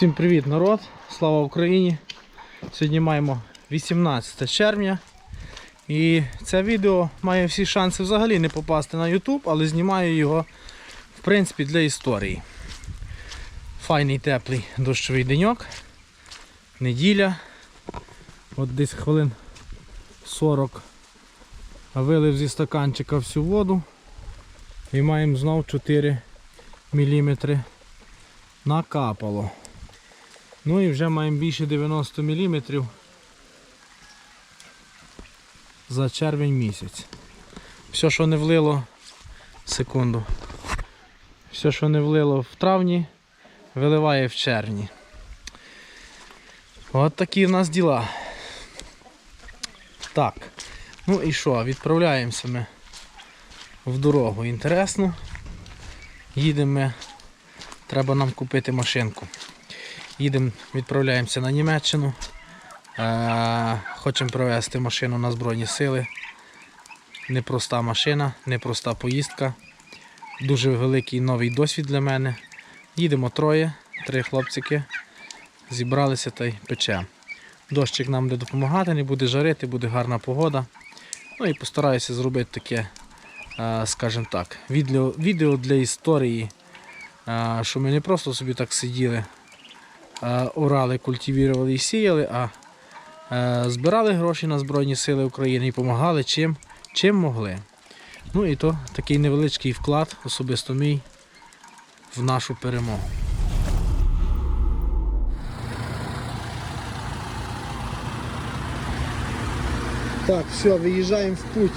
Всім привіт народ! Слава Україні! Сьогодні маємо 18 червня. І це відео має всі шанси взагалі не попасти на YouTube, але знімаю його в принципі для історії. Файний теплий дощовий деньок. Неділя. От десь хвилин 40 вилив зі стаканчика всю воду. І маємо знов 4 мм накапало. Ну і вже маємо більше 90 мм за червень місяць. Все, що не влило, секунду. Все, що не влило в травні, виливає в червні. От такі в нас діла. Так. Ну і що, відправляємося ми в дорогу інтересну. Їдемо треба нам купити машинку. Їдемо, відправляємося на Німеччину. Е, хочемо провести машину на Збройні Сили. Непроста машина, непроста поїздка. Дуже великий новий досвід для мене. Їдемо троє, три хлопчики. Зібралися та й печемо. Дощик нам буде допомагати, не буде жарити, буде гарна погода. Ну і постараюся зробити таке, е, скажімо так, відео, для історії, е, що ми не просто собі так сиділи, орали, культивірували і сіяли, а е, збирали гроші на Збройні Сили України і допомагали чим, чим могли. Ну і то такий невеличкий вклад, особисто мій, в нашу перемогу. Так, все, виїжджаємо в путь.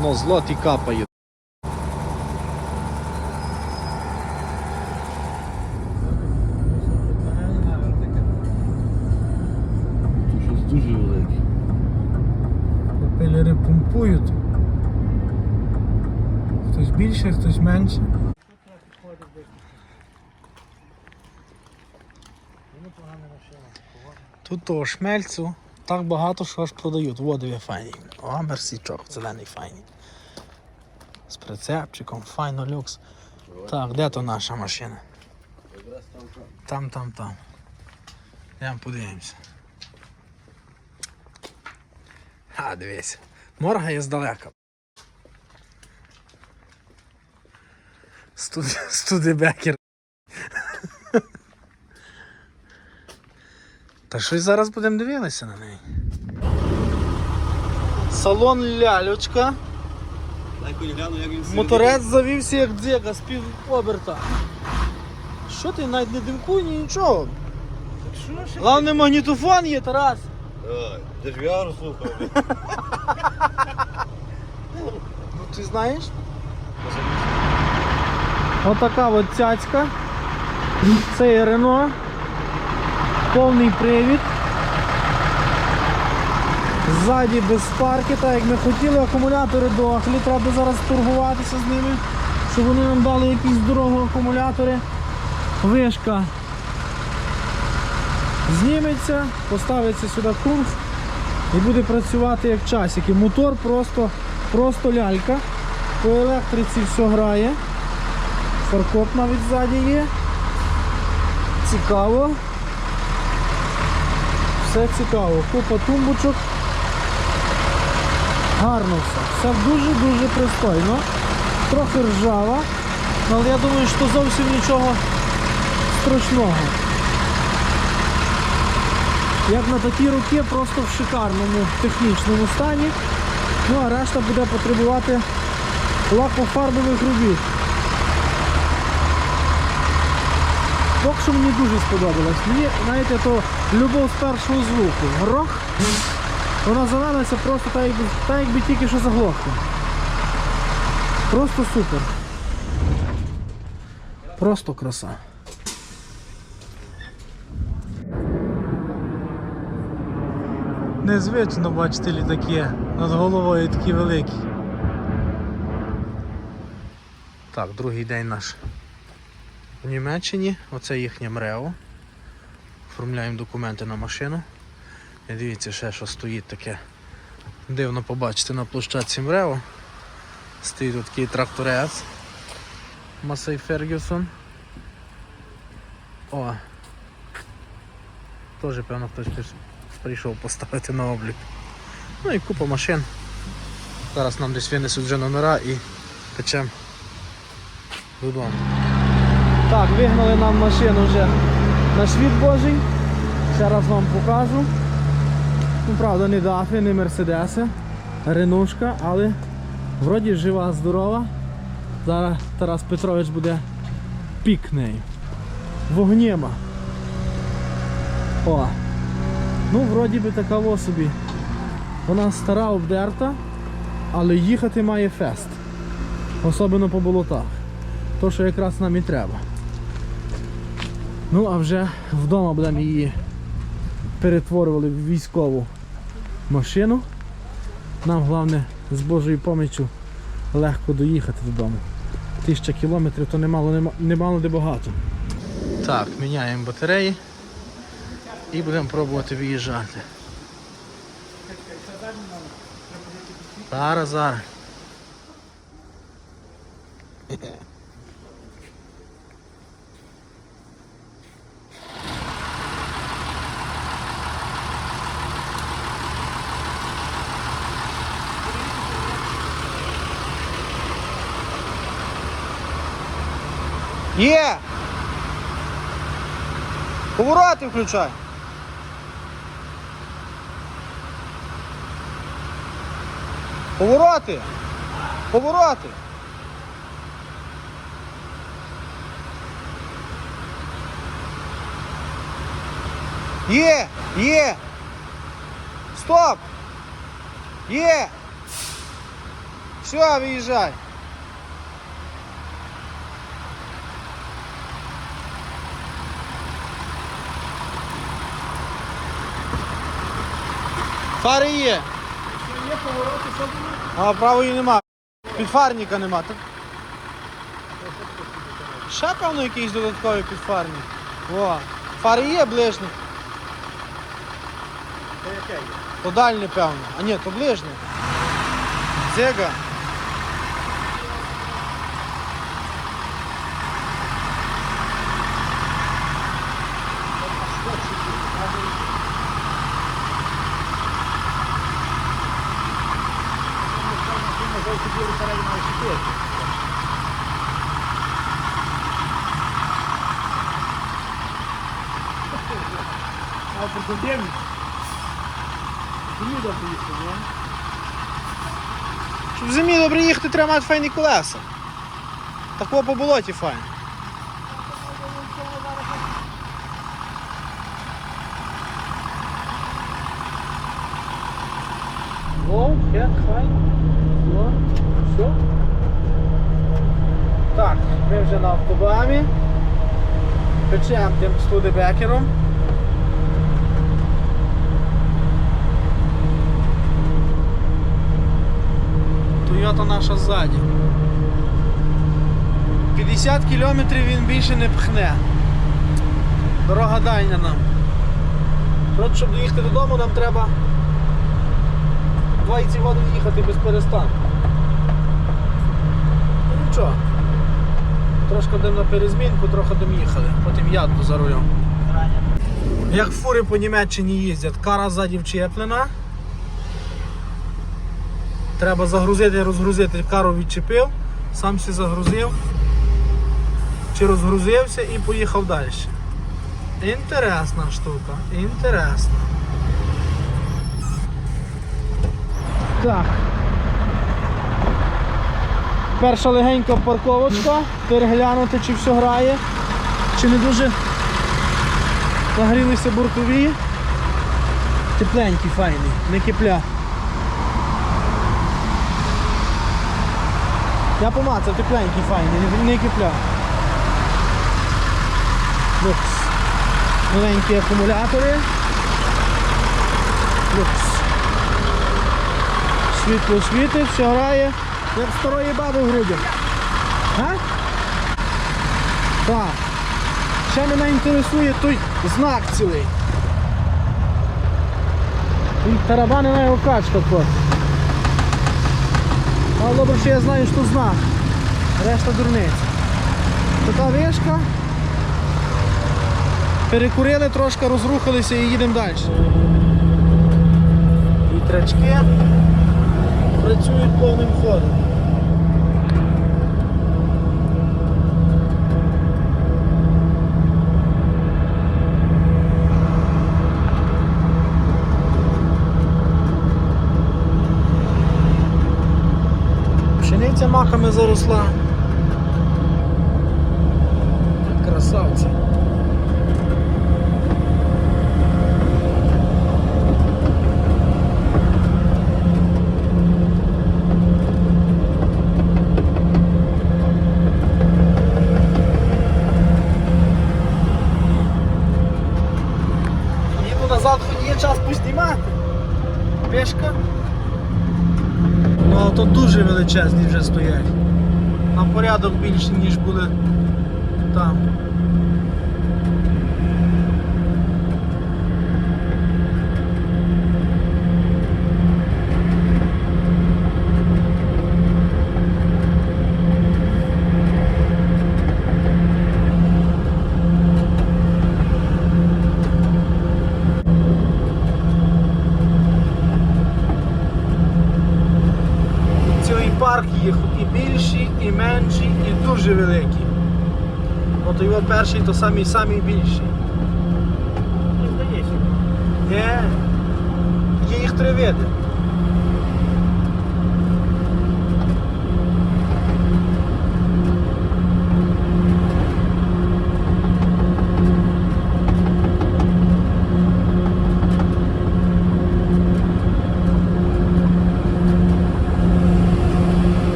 Но злоті капають. Щось дуже велике. Пропелери помпують. Хтось більше, хтось менше. Тут того шмельцю так багато, що аж продають. Водові файні. О, мерсічок, зелений файний. З прицепчиком, файно люкс. Так, де то наша машина? Там, там, там. Йдемо подивимося. А, дивись. Моргає здалека. Студ... Студебекер. Та щось зараз будемо дивитися на неї. Салон лялючка. Моторець завівся як дзека з пів оберта. Що ти навіть не димкуй, ні нічого. Головне магнітофон є, Тарас. Ой, Ти ж віару слухав. Ну ти знаєш? Отака от цяцька. Це є Рено. Повний привід. Ззаді без парки, так як ми хотіли, акумулятори дохлі, треба зараз торгуватися з ними, щоб вони нам дали якісь дорогу акумулятори. Вишка зніметься, поставиться сюди кунф і буде працювати як часики. Мотор просто, просто лялька. По електриці все грає. Фаркоп навіть ззаді є. Цікаво. Все цікаво. Купа тумбочок. Гарно все. Все дуже-дуже пристойно. Трохи ржава, але я думаю, що зовсім нічого страшного. Як на такі руки, просто в шикарному технічному стані. Ну а решта буде потребувати лакофарбових робіт. Поки що мені дуже сподобалось. Мені, знаєте, то любов з першого звуку. Грох. Вона завелася просто так, якби, так, якби тільки що заглохла. Просто супер. Просто краса. Незвично бачити літаки над головою такі великі. Так, другий день наш в Німеччині. Оце їхнє МРЕО. Оформляємо документи на машину. І дивіться ще, що стоїть таке. Дивно побачити на площадці МРЕО. Стоїть такий тракторець. Масей Фергюсон. О. Теж, певно, хтось прийшов поставити на облік. Ну і купа машин. Зараз нам десь винесуть вже номера і печемо додому. Так, вигнали нам машину вже на світ Божий. Ще раз вам покажу. Ну, правда, не дафи, не мерседеси, ренушка, але вроді жива, здорова. Зараз Тарас Петрович буде пік нею. Вогнєма. О. Ну, вроді би такаво собі. Вона стара обдерта, але їхати має фест. Особливо по болотах. То, що якраз нам і треба. Ну, а вже вдома будемо її перетворювали в військову машину. Нам головне з Божою поміччю легко доїхати додому. Тисяча кілометрів то немало, нема- немало де багато. Так, міняємо батареї і будемо пробувати виїжджати. Зараз, зараз. Є! Повороти включай. Повороти! Повороти! Є! Є! Стоп! Є! Все! Виїжджай. Фари є. Є повороти, що? А правої нема. Підфарника нема. Так... Ще певно якийсь додатковий підфарник. О, фари є ближні. То дальні, певно. А ні, то ближні. Зега. А прикладемо. Зміда поїхав, ні? Щоб зимі добре їхати, треба мати файні колеса. Такого по болоті файно. Воу, як файно. О, все. Так, ми вже на автобамі. Печемо тим студебекером. Тойота наша ззаді. 50 кілометрів він більше не пхне. Дорога дальня нам. Просто щоб доїхати додому, нам треба 20 годин їхати без перестанку. Ну нічого. Трошки йдемо на перезмінку, трохи дом'їхали. Потім я за рулем. Як фури по Німеччині їздять, кара ззаді вчеплена. Треба загрузити, розгрузити, кару відчепив, сам сі загрузив, чи розгрузився і поїхав далі. Інтересна штука, інтересна. Так. Перша легенька парковочка, переглянути, чи все грає, чи не дуже нагрілися буркові. Тепленький, файний, не кипля. Я помацав, тепленький, файний, не, не кипля. Люкс. Новенькі акумулятори. Люкс. Світло світить, все грає. Як старої баби в грудях. А? Так. Ще мене інтересує той знак цілий. Він тарабанена його качка просто. Але добре, що я знаю, що знак. Решта дурниця. Така вишка. Перекурили трошки, розрухалися і їдемо далі. Вітрачки працюють повним ходом. Маками заросла. Красавці. Назад, є час поснімати. Пешка. Ну, то дуже величезні вже стоять. На порядок більше, ніж були там. Цілий парк їх і менші, і дуже великі. От його перший то самий самий більший. Не здається. Є їх три види.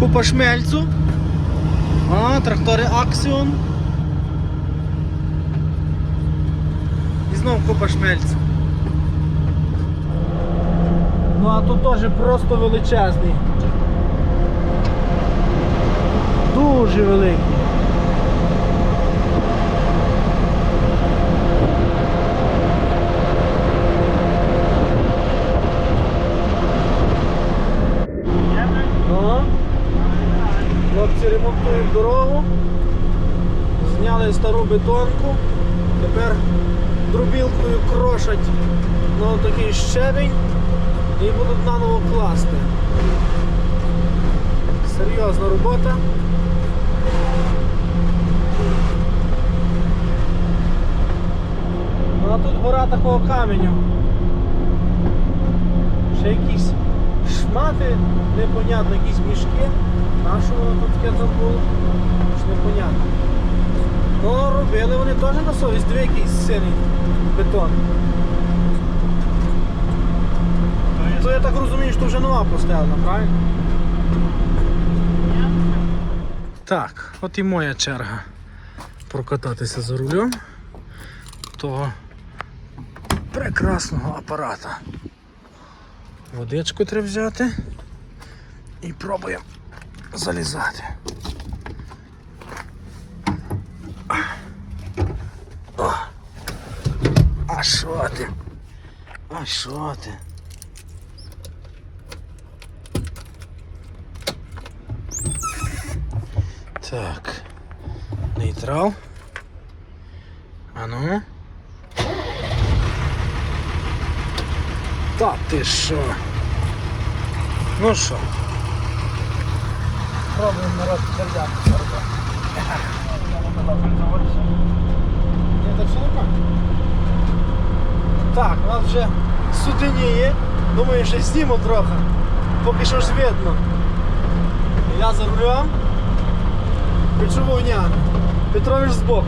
Купа шмельцу. А, трактори Аксіон. І знов купа шмельцю. Ну а тут теж просто величезний. Дуже великий. Ну, хлопці ремонтують дорогу, зняли стару бетонку, тепер дробілкою крошать на такий щебень і будуть наново класти. Серйозна робота. Ну а тут гора такого каменю. Ще якісь шмати, непонятно, якісь мішки. На що воно тут таке там непонятно. Ну, робили вони теж на совість, диви якийсь синий бетон. То я так розумію, що вже нова поставлена, правильно? Так, от і моя черга прокататися за рулем того прекрасного апарата. Водичку треба взяти і пробуємо залізати. О. А що ти? А що ти? Так. Нейтрал. А ну. Та ти що? Ну що? Пробуємо народ. Ні, так все. Так, у нас вже сутеніє. Думаю, що зніму трохи. Поки що ж видно. Я за рулем. Печу вогняне. Петрович збоку.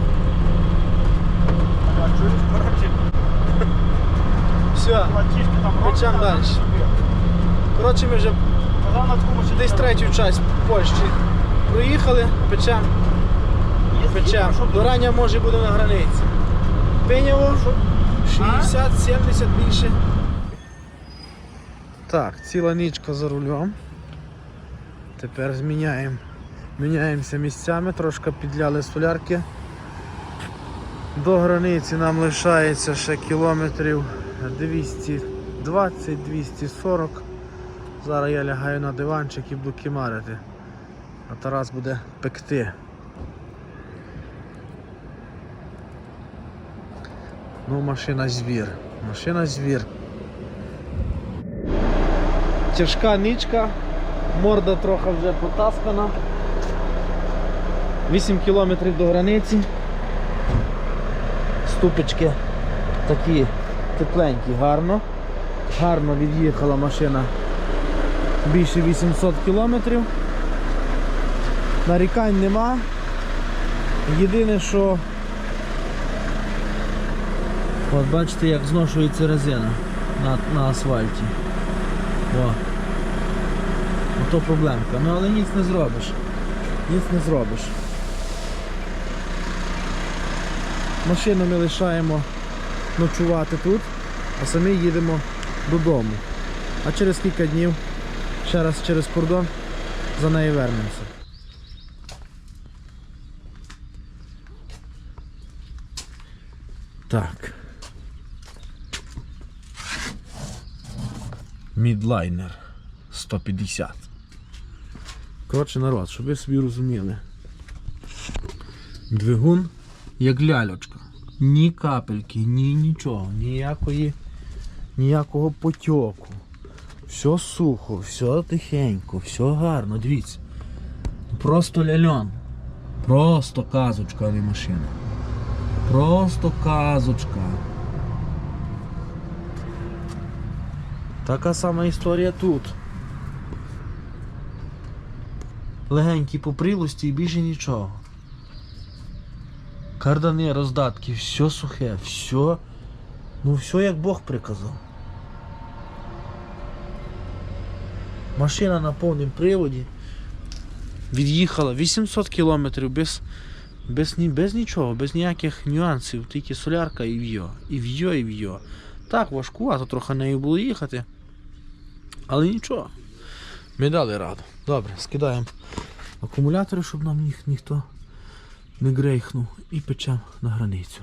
А чуєш, коротше, Все. Печем далі. Коротше, ми вже ще десь третю часть Польщі проїхали, печем, Є печем. До рання може буде на границі. Пеняво 60-70 більше. Так, ціла нічка за рулем. Тепер зміняємо. Міняємося місцями, трошки підляли солярки. До границі нам лишається ще кілометрів 220-240. Зараз я лягаю на диванчик і буду кимарити. А Тарас буде пекти. Ну, машина звір. Машина звір. Тяжка нічка, морда трохи вже потаскана. 8 кілометрів до границі. Ступочки такі тепленькі, гарно. Гарно від'їхала машина більше 800 кілометрів. Нарікань нема. Єдине, що от бачите, як зношується резина на, на асфальті. О. Ото проблемка. Ну але ніц не зробиш. Ніц не зробиш. Машину ми лишаємо ночувати тут, а самі їдемо додому. А через кілька днів ще раз через кордон за нею вернемося. Так. Мідлайнер 150. Коротше, народ, щоб ви собі розуміли. Двигун як ляльочка. Ні капельки, ні нічого, ніякої, ніякого потьоку. Все сухо, все тихенько, все гарно, дивіться. Просто ляльон. Просто казочка, а не машина. Просто казочка. Така сама історія тут. Легенькі по прилості і більше нічого. Кардани, роздатки, все сухе, все. Ну все як Бог приказав. Машина на повному приводі. Від'їхала 800 кілометрів без, без, без нічого, без ніяких нюансів, тільки солярка і в'йо. І в'йо, і в'йо. Так, важкувато трохи нею було їхати. Але нічого. Ми дали раду. Добре, скидаємо акумулятори, щоб нам їх ніхто не грейхнув. І печемо на границю.